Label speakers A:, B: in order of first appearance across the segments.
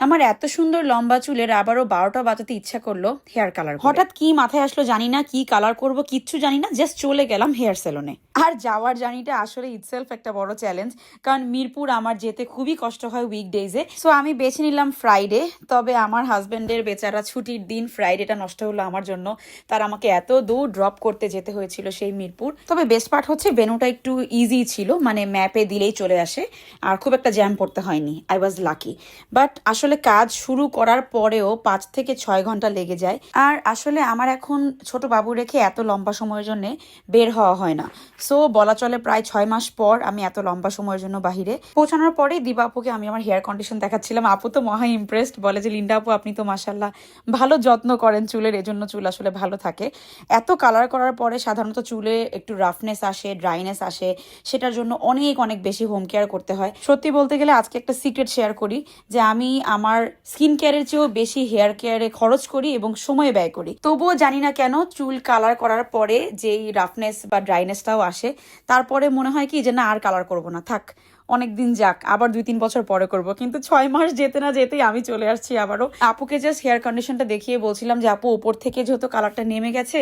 A: আমার এত সুন্দর লম্বা চুলের আবারও বারোটা বাজাতে ইচ্ছা করল হেয়ার কালার হঠাৎ কি মাথায় আসলো জানি না, কি কালার করব, কিচ্ছু জানি না জাস্ট চলে গেলাম হেয়ার সেলুনে আর যাওয়ার জার্নিটা আসলে ইটসেলফ একটা বড় চ্যালেঞ্জ কারণ মিরপুর আমার যেতে খুবই কষ্ট হয় উইকডেজে সো আমি বেছে নিলাম ফ্রাইডে তবে আমার হাজবেন্ডের বেচারা ছুটির দিন ফ্রাইডেটা নষ্ট হলো আমার জন্য। তার আমাকে এত দূর ড্রপ করতে যেতে হয়েছিল সেই মিরপুর। তবে বেস্ট পার্ট হচ্ছে বেনুটা একটু ইজি ছিল মানে ম্যাপে দিলেই চলে আসে। আর খুব একটা জ্যাম পড়তে হয়নি আই ওয়াজ লাকি বাট আসলে কাজ শুরু করার পরেও পাঁচ থেকে ছয় ঘণ্টা লেগে যায়। আর আসলে আমার এখন ছোট বাবু রেখে এত লম্বা সময়ের জন্য বের হওয়া হয় না। সো বলা চলে প্রায় ছয় মাস পর আমি এত লম্বা সময়ের জন্য বাহিরে। পৌঁছানোর পরেই দিবা আপুকে আমি আমার হেয়ার কন্ডিশন দেখাচ্ছিলাম। আপু তো মহা ইমপ্রেসড বলে যে, লিন্ডা আপু, আপনি তো মাসাল্লাহ ভালো যত্ন করেন চুলের, এজন্য চুল আসলে ভালো থাকে। এত কালার করার পরে সাধারণত চুলে একটু রাফনেস আসে ড্রাইনেস আসে। সেটার জন্য অনেক অনেক বেশি হোম কেয়ার করতে হয়। সত্যি বলতে গেলে আজকে একটা সিক্রেট শেয়ার করি যে, আমি আমার স্কিন কেয়ারের চেয়েও বেশি হেয়ার কেয়ারে খরচ করি এবং সময় ব্যয় করি। তবুও জানি না কেন চুল কালার করার পরে যেই রাফনেস বা ড্রাইনেসটাও আসে, তারপরে মনে হয় কি যে না আর কালার করব না, থাক। অনেক দিন যাক, আবার দুই তিন বছর পরে করব। কিন্তু ছয় মাস যেতে না যেতেই আমি চলে আসছি আবারও। আপুকে জাস্ট হেয়ার কন্ডিশনটা দেখিয়ে বলছিলাম যে, আপু, ওপর থেকে যেহেতু কালারটা নেমে গেছে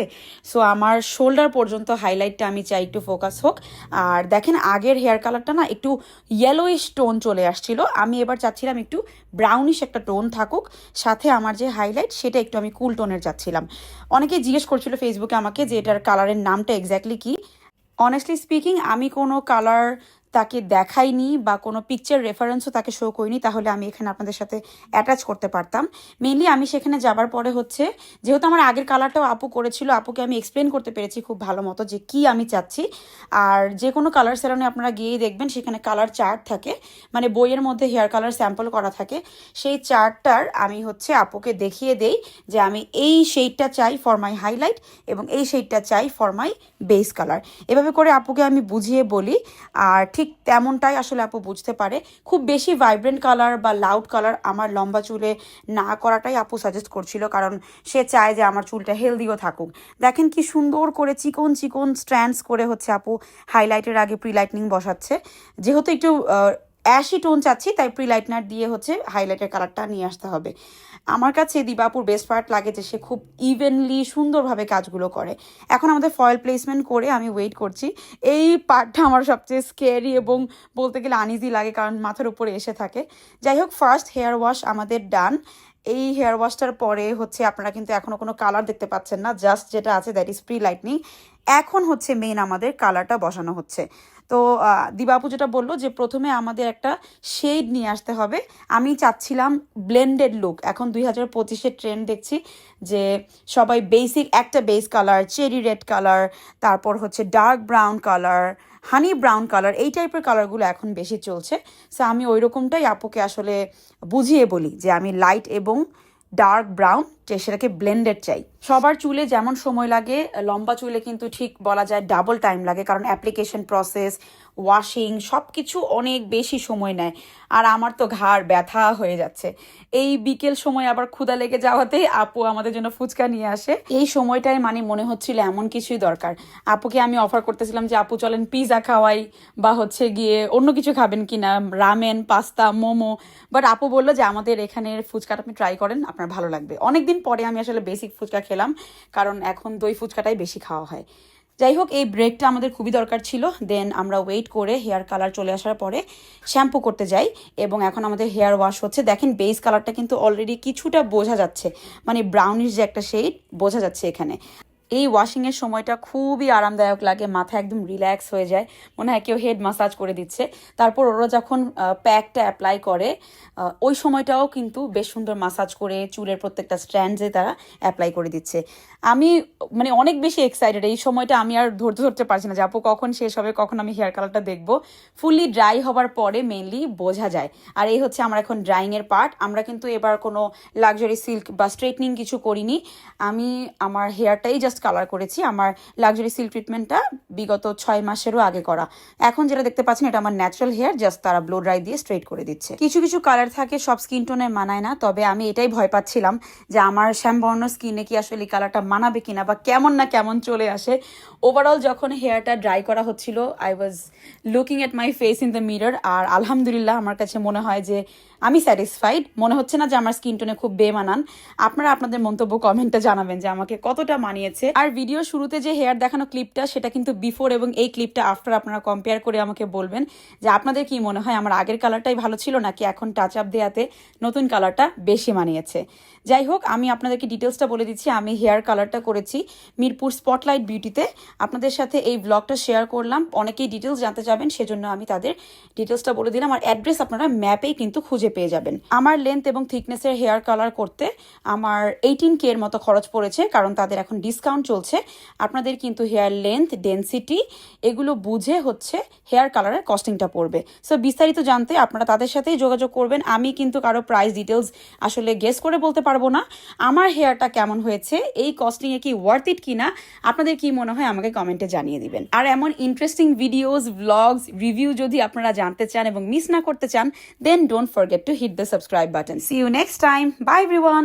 A: সো আমার শোল্ডার পর্যন্ত হাইলাইটটা আমি চাই একটু ফোকাস হোক। আর দেখেন, আগের হেয়ার কালারটা না একটু ইয়েলোইশ টোন চলে আসছিল। আমি এবার চাচ্ছিলাম একটু ব্রাউনিশ একটা টোন থাকুক, সাথে আমার যে হাইলাইট সেটা একটু আমি কুল টোনের চাচ্ছিলাম। অনেকেই জিজ্ঞেস করছিল ফেসবুকে আমাকে যে এটার কালারের নামটা এক্স্যাক্টলি কি। অনেস্টলি স্পিকিং আমি কোনো কালার তাকে দেখাইনি বা কোনো পিকচার রেফারেন্সও তাকে শো করিনি, তাহলে আমি এখানে আপনাদের সাথে অ্যাটাচ করতে পারতাম। মেনলি আমি সেখানে যাবার পরে হচ্ছে, যেহেতু আমার আগের কালারটাও আপু করেছিল, আপুকে আমি এক্সপ্লেন করতে পেরেছি খুব ভালো মতো যে কি আমি চাচ্ছি। আর যে কোনো কালার সেলনে আপনারা গিয়েই দেখবেন, সেখানে কালার চার্ট থাকে মানে বইয়ের মধ্যে হেয়ার কালার স্যাম্পল করা থাকে। সেই চার্টটার আমি হচ্ছে আপুকে দেখিয়ে দেই যে আমি এই শেডটা চাই ফর মাই হাইলাইট এবং এই শেডটা চাই ফর মাই বেস কালার এভাবে করে আপুকে আমি বুঝিয়ে বলি। আর ঠিক তেমনটাই আসলে আপু বুঝতে পারে। খুব বেশি ভাইব্রেন্ট কালার বা লাউড কালার আমার লম্বা চুলে না করাটাই আপু সাজেস্ট করছিল, কারণ সে চায় যে আমার চুলটা হেলদিও থাকুক। দেখেন কি সুন্দর করে চিকন চিকন স্ট্র্যান্ডস করে হচ্ছে আপু হাইলাইটের আগে প্রিলাইটনিং বসাচ্ছে। যেহেতু একটু অ্যাশি টোন চাচ্ছি, তাই প্রি লাইটনার দিয়ে হচ্ছে হাইলাইটের কালারটা নিয়ে আসতে হবে। আমার কাছে দিবাপুর বেস্ট পার্ট লাগে যে সে খুব ইভেনলি সুন্দরভাবে কাজগুলো করে। এখন আমাদের ফয়েল প্লেসমেন্ট করে আমি ওয়েট করছি। এই পার্টটা আমার সবচেয়ে স্কেয়ারি এবং বলতে গেলে আনইজি লাগে, কারণ মাথার উপরে এসে থাকে। যাই হোক ফার্স্ট হেয়ার ওয়াশ আমাদের ডান এই হেয়ার ওয়াশটার পরে হচ্ছে আপনারা কিন্তু এখনও কোনো কালার দেখতে পাচ্ছেন না জাস্ট যেটা আছে দ্যাট ইজ প্রি লাইটনিং এখন হচ্ছে মেন আমাদের কালারটা বসানো হচ্ছে। তো দিবাপু যেটা বলল যে প্রথমে আমাদের একটা শেড নিয়ে আসতে হবে। আমি চাচ্ছিলাম ব্লেন্ডেড লুক এখন দুই হাজার পঁচিশের ট্রেন্ড দেখছি যে সবাই বেসিক একটা base colour cherry red colour তারপর হচ্ছে dark brown colour honey brown colour এই টাইপের কালারগুলো এখন বেশি চলছে। সো আমি ওই রকমটাই আপুকে আসলে বুঝিয়ে বলি যে আমি লাইট এবং ডার্ক ব্রাউন যে সেটাকে ব্লেন্ডেড চাই। সবার চুলে যেমন সময় লাগে, লম্বা চুলে কিন্তু ঠিক বলা যায় ডাবল টাইম লাগে, কারণ অ্যাপ্লিকেশন প্রসেস ওয়াশিং সব কিছু অনেক বেশি সময় নেয়। আর আমার তো ঘাড় ব্যথা হয়ে যাচ্ছে। এই বিকেল সময় আবার ক্ষুদা লেগে যাওয়াতে আপু আমাদের জন্য ফুচকা নিয়ে আসে। এই সময়টায় মানে মনে হচ্ছিল এমন কিছুই দরকার। আপুকে আমি অফার করতেছিলাম যে, আপু, চলেন পিৎজা খাওয়াই বা হচ্ছে গিয়ে অন্য কিছু খাবেন কিনা রামেন পাস্তা মোমো। বাট আপু বলল যে, আমাদের এখানের ফুচকাটা আপনি ট্রাই করেন, আপনার ভালো লাগবে। অনেকদিন পরে আমি আসলে বেসিক ফুচকা খেলাম, কারণ এখন দই ফুচকাটাই বেশি খাওয়া হয়। যাই হোক এই ব্রেকটা আমাদের খুবই দরকার ছিল। দেন আমরা ওয়েট করে হেয়ার কালার চলে আসার পরে শ্যাম্পু করতে যাই এবং এখন আমাদের হেয়ার ওয়াশ হচ্ছে। দেখেন বেস কালারটা কিন্তু অলরেডি কিছুটা বোঝা যাচ্ছে। মানে ব্রাউনিশ যে একটা শেড বোঝা যাচ্ছে এখানে। এই ওয়াশিংয়ের সময়টা খুবই আরামদায়ক লাগে, মাথা একদম রিল্যাক্স হয়ে যায়, মনে হয় কেউ হেড মাসাজ করে দিচ্ছে। তারপর ওরা যখন প্যাকটা অ্যাপ্লাই করে ওই সময়টাও কিন্তু বেশ সুন্দর মাসাজ করে চুলের প্রত্যেকটা স্ট্র্যান্ডে তারা অ্যাপ্লাই করে দিচ্ছে। আমি মানে অনেক বেশি এক্সাইটেড এই সময়টা আমি আর ধরতে ধরতে পারছি না যে আপু কখন শেষ হবে, কখন আমি হেয়ার কালারটা দেখব। ফুললি ড্রাই হবার পরে মেনলি বোঝা যায়। আর এই হচ্ছে আমার এখন ড্রাইংয়ের পার্ট আমরা কিন্তু এবার কোনো লাক্সারি সিল্ক বা স্ট্রেটনিং কিছু করিনি। আমি, আমার হেয়ারটাই জাস্ট জাস্ট কালার করেছি। আমার লাক্সারি সিল্ক ট্রিটমেন্টটা বিগত ছয় মাসেরও আগে করা। এখন যেটা দেখতে পাচ্ছেন, এটা আমার ন্যাচারাল হেয়ার জাস্ট তারা ব্লো ড্রাই দিয়ে স্ট্রেট করে দিচ্ছে। কিছু কিছু কালার থাকে, সব স্কিন টোনে মানায় না, তবে আমি এটাই ভয় পাচ্ছিলাম যে আমার শ্যামবর্ণ স্কিনে কি আসলে এই কালারটা মানাবে কিনা বা কেমন না কেমন চলে আসে। ওভারঅল যখন হেয়ারটা ড্রাই করা হচ্ছিল I was looking at my face in the mirror আর আলহামদুলিল্লাহ আমার কাছে মনে হয় যে আমি স্যাটিসফাইড মনে হচ্ছে না যে আমার স্কিন টোনে খুব বেমানান। আপনারা আপনাদের মন্তব্য কমেন্টে জানাবেন যে আমাকে কতটা মানিয়েছে। আর ভিডিও শুরুতে যে হেয়ার দেখানো ক্লিপটা সেটা কিন্তু বিফোর এবং এই ক্লিপটা আফটার আপনারা কম্পেয়ার করে আমাকে বলবেন যে আপনাদের কি মনে হয়, আমার আগের কালারটাই ভালো ছিল নাকি এখন টাচ আপ দেওয়াতে নতুন কালারটা বেশি মানিয়েছে? যাই হোক, আমি আপনাদেরকে ডিটেলসটা বলে দিচ্ছি, আমি হেয়ার কালারটা করেছি মিরপুর স্পটলাইট বিউটিতে আপনাদের সাথে এই ব্লগটা শেয়ার করলাম, অনেকেই ডিটেলস জানতে চাবেন, সেজন্য আমি তাদের ডিটেলসটা বলে দিলাম। আর অ্যাড্রেস আপনারা ম্যাপেই কিন্তু খুঁজে পেয়ে যাবেন। আমার লেন্থ এবং থিকনেসের হেয়ার কালার করতে আমার এইটিন কে এর মতো খরচ পড়েছে, কারণ তাদের এখন ডিসকাউন্ট চলছে, আপনাদের কিন্তু হেয়ার লেন্থ ডেন্সিটি এগুলো বুঝে হচ্ছে হেয়ার কালারের কস্টিংটা পড়বে। সো বিস্তারিত জানতে আপনারা তাদের সাথেই যোগাযোগ করবেন। আমি কিন্তু কারও প্রাইস ডিটেলস আসলে গেস করে বলতে পারব না। আমার হেয়ারটা কেমন হয়েছে, এই কস্টিংয়ে কি ওয়ার্থ ইট কিনা, আপনাদের কি মনে হয় আমাকে কমেন্টে জানিয়ে দিবেন। আর এমন ইন্টারেস্টিং ভিডিওস ব্লগস রিভিউ যদি আপনারা জানতে চান এবং মিস না করতে চান then don't forget to hit the subscribe button see you next time bye everyone